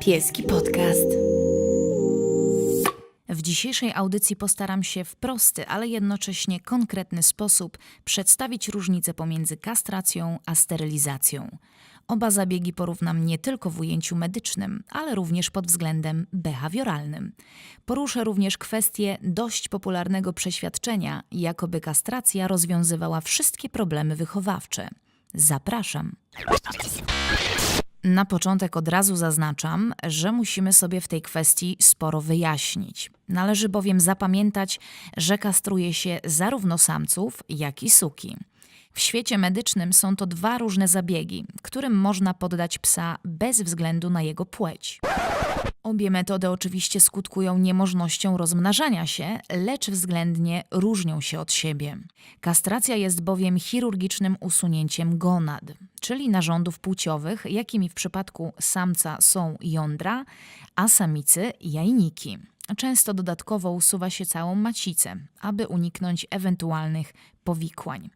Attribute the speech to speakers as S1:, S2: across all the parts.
S1: Pieski Podcast. W dzisiejszej audycji postaram się w prosty, ale jednocześnie konkretny sposób przedstawić różnicę pomiędzy kastracją a sterylizacją. Oba zabiegi porównam nie tylko w ujęciu medycznym, ale również pod względem behawioralnym. Poruszę również kwestię dość popularnego przeświadczenia, jakoby kastracja rozwiązywała wszystkie problemy wychowawcze. Zapraszam. Na początek od razu zaznaczam, że musimy sobie w tej kwestii sporo wyjaśnić. Należy bowiem zapamiętać, że kastruje się zarówno samców, jak i suki. W świecie medycznym są to dwa różne zabiegi, którym można poddać psa bez względu na jego płeć. Obie metody oczywiście skutkują niemożnością rozmnażania się, lecz względnie różnią się od siebie. Kastracja jest bowiem chirurgicznym usunięciem gonad, czyli narządów płciowych, jakimi w przypadku samca są jądra, a samicy jajniki. Często dodatkowo usuwa się całą macicę, aby uniknąć ewentualnych powikłań.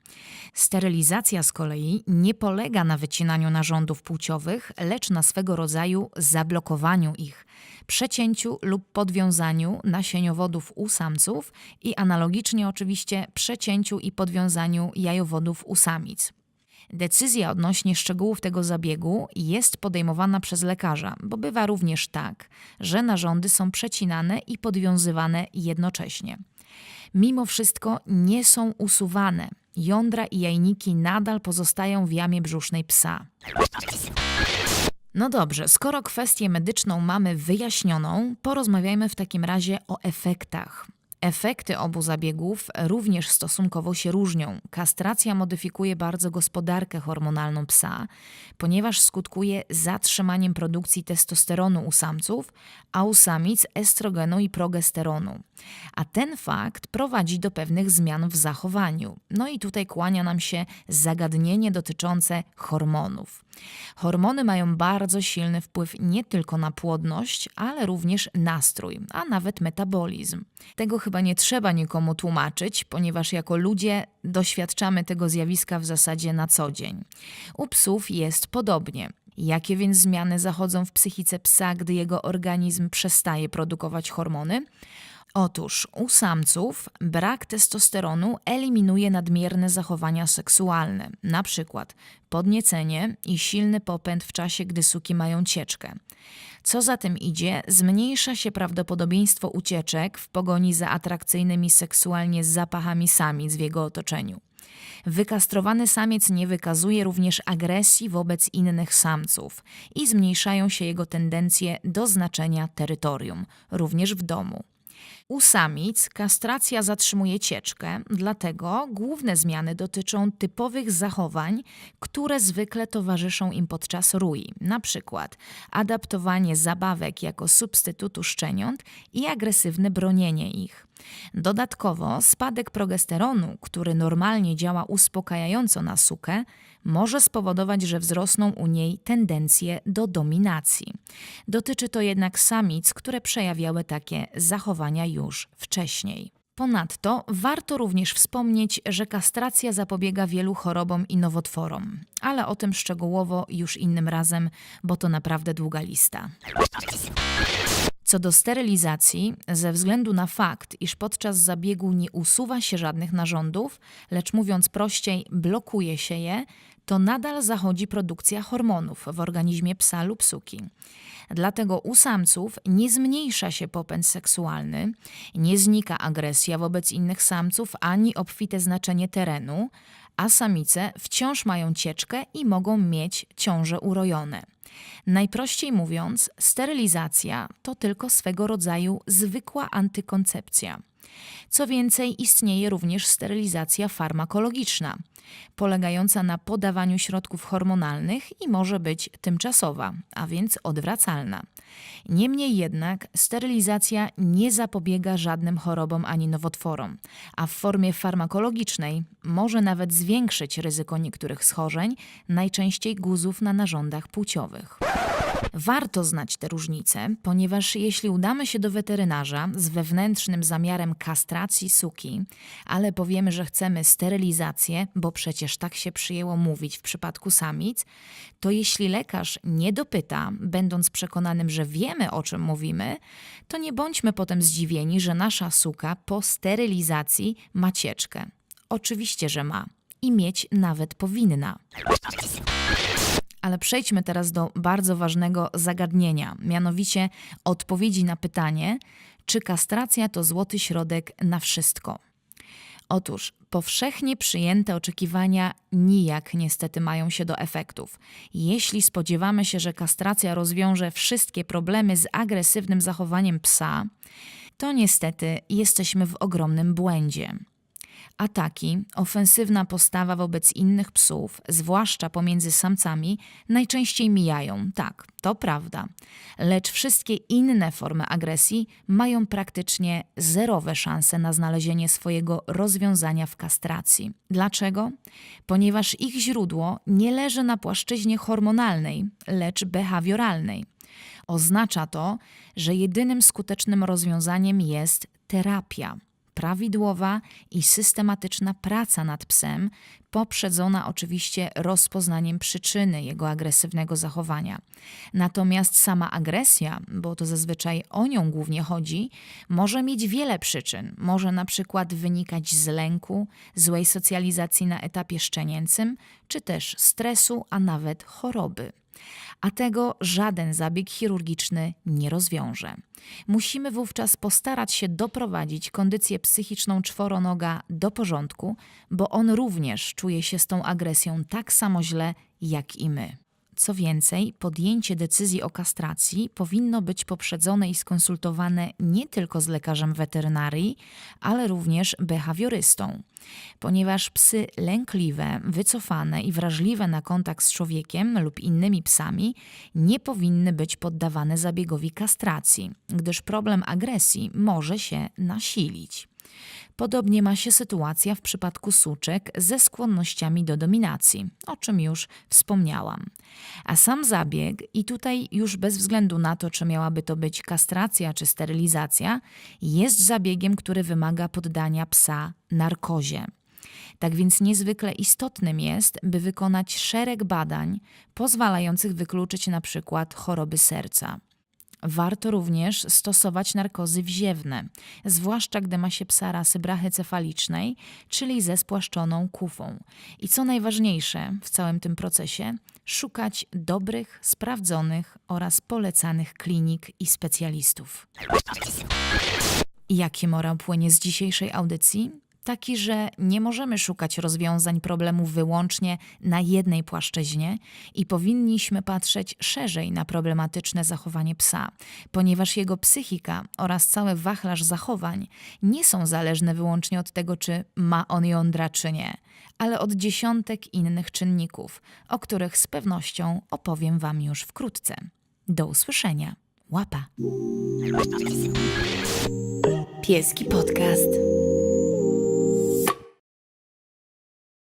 S1: Sterylizacja z kolei nie polega na wycinaniu narządów płciowych, lecz na swego rodzaju zablokowaniu ich, przecięciu lub podwiązaniu nasieniowodów u samców i analogicznie oczywiście przecięciu i podwiązaniu jajowodów u samic. Decyzja odnośnie szczegółów tego zabiegu jest podejmowana przez lekarza, bo bywa również tak, że narządy są przecinane i podwiązywane jednocześnie. Mimo wszystko nie są usuwane. Jądra i jajniki nadal pozostają w jamie brzusznej psa. No dobrze, skoro kwestię medyczną mamy wyjaśnioną, porozmawiajmy w takim razie o efektach. Efekty obu zabiegów również stosunkowo się różnią. Kastracja modyfikuje bardzo gospodarkę hormonalną psa, ponieważ skutkuje zatrzymaniem produkcji testosteronu u samców, a u samic estrogenu i progesteronu. A ten fakt prowadzi do pewnych zmian w zachowaniu. No i tutaj kłania nam się zagadnienie dotyczące hormonów. Hormony mają bardzo silny wpływ nie tylko na płodność, ale również nastrój, a nawet metabolizm. Tego chyba nie trzeba nikomu tłumaczyć, ponieważ jako ludzie doświadczamy tego zjawiska w zasadzie na co dzień. U psów jest podobnie. Jakie więc zmiany zachodzą w psychice psa, gdy jego organizm przestaje produkować hormony? Otóż u samców brak testosteronu eliminuje nadmierne zachowania seksualne, na przykład podniecenie i silny popęd w czasie, gdy suki mają cieczkę. Co za tym idzie, zmniejsza się prawdopodobieństwo ucieczek w pogoni za atrakcyjnymi seksualnie zapachami samic w jego otoczeniu. Wykastrowany samiec nie wykazuje również agresji wobec innych samców i zmniejszają się jego tendencje do znaczenia terytorium, również w domu. U samic kastracja zatrzymuje cieczkę, dlatego główne zmiany dotyczą typowych zachowań, które zwykle towarzyszą im podczas rui, na przykład adaptowanie zabawek jako substytutu szczeniąt i agresywne bronienie ich. Dodatkowo spadek progesteronu, który normalnie działa uspokajająco na sukę, może spowodować, że wzrosną u niej tendencje do dominacji. Dotyczy to jednak samic, które przejawiały takie zachowania już wcześniej. Ponadto warto również wspomnieć, że kastracja zapobiega wielu chorobom i nowotworom, ale o tym szczegółowo już innym razem, bo to naprawdę długa lista. Co do sterylizacji, ze względu na fakt, iż podczas zabiegu nie usuwa się żadnych narządów, lecz mówiąc prościej, blokuje się je, to nadal zachodzi produkcja hormonów w organizmie psa lub suki. Dlatego u samców nie zmniejsza się popęd seksualny, nie znika agresja wobec innych samców ani obfite znaczenie terenu, a samice wciąż mają cieczkę i mogą mieć ciąże urojone. Najprościej mówiąc, sterylizacja to tylko swego rodzaju zwykła antykoncepcja. Co więcej, istnieje również sterylizacja farmakologiczna, polegająca na podawaniu środków hormonalnych i może być tymczasowa, a więc odwracalna. Niemniej jednak sterylizacja nie zapobiega żadnym chorobom ani nowotworom, a w formie farmakologicznej może nawet zwiększyć ryzyko niektórych schorzeń, najczęściej guzów na narządach płciowych. Warto znać te różnice, ponieważ jeśli udamy się do weterynarza z wewnętrznym zamiarem kastracji suki, ale powiemy, że chcemy sterylizację, bo przecież tak się przyjęło mówić w przypadku samic, to jeśli lekarz nie dopyta, będąc przekonanym, że wiemy o czym mówimy, to nie bądźmy potem zdziwieni, że nasza suka po sterylizacji ma cieczkę. Oczywiście, że ma i mieć nawet powinna. Ale przejdźmy teraz do bardzo ważnego zagadnienia, mianowicie odpowiedzi na pytanie, czy kastracja to złoty środek na wszystko. Otóż powszechnie przyjęte oczekiwania nijak niestety mają się do efektów. Jeśli spodziewamy się, że kastracja rozwiąże wszystkie problemy z agresywnym zachowaniem psa, to niestety jesteśmy w ogromnym błędzie. Ataki, ofensywna postawa wobec innych psów, zwłaszcza pomiędzy samcami, najczęściej mijają. Tak, to prawda. Lecz wszystkie inne formy agresji mają praktycznie zerowe szanse na znalezienie swojego rozwiązania w kastracji. Dlaczego? Ponieważ ich źródło nie leży na płaszczyźnie hormonalnej, lecz behawioralnej. Oznacza to, że jedynym skutecznym rozwiązaniem jest terapia prawidłowa i systematyczna praca nad psem, poprzedzona oczywiście rozpoznaniem przyczyny jego agresywnego zachowania. Natomiast sama agresja, bo to zazwyczaj o nią głównie chodzi, może mieć wiele przyczyn. Może na przykład wynikać z lęku, złej socjalizacji na etapie szczenięcym, czy też stresu, a nawet choroby a tego żaden zabieg chirurgiczny nie rozwiąże. Musimy wówczas postarać się doprowadzić kondycję psychiczną czworonoga do porządku, bo on również czuje się z tą agresją tak samo źle jak i my. Co więcej, podjęcie decyzji o kastracji powinno być poprzedzone i skonsultowane nie tylko z lekarzem weterynarii, ale również behawiorystą. Ponieważ psy lękliwe, wycofane i wrażliwe na kontakt z człowiekiem lub innymi psami nie powinny być poddawane zabiegowi kastracji, gdyż problem agresji może się nasilić. Podobnie ma się sytuacja w przypadku suczek ze skłonnościami do dominacji, o czym już wspomniałam. A sam zabieg, i tutaj już bez względu na to, czy miałaby to być kastracja czy sterylizacja, jest zabiegiem, który wymaga poddania psa narkozie. Tak więc niezwykle istotnym jest, by wykonać szereg badań pozwalających wykluczyć na przykład choroby serca. Warto również stosować narkozy wziewne, zwłaszcza gdy ma się psa rasy brachycefalicznej, czyli ze spłaszczoną kufą. I co najważniejsze w całym tym procesie, szukać dobrych, sprawdzonych oraz polecanych klinik i specjalistów. Jaki morał płynie z dzisiejszej audycji? Taki, że nie możemy szukać rozwiązań problemu wyłącznie na jednej płaszczyźnie i powinniśmy patrzeć szerzej na problematyczne zachowanie psa, ponieważ jego psychika oraz cały wachlarz zachowań nie są zależne wyłącznie od tego, czy ma on jądra, czy nie, ale od dziesiątek innych czynników, o których z pewnością opowiem Wam już wkrótce. Do usłyszenia. Łapa. Pieski Podcast.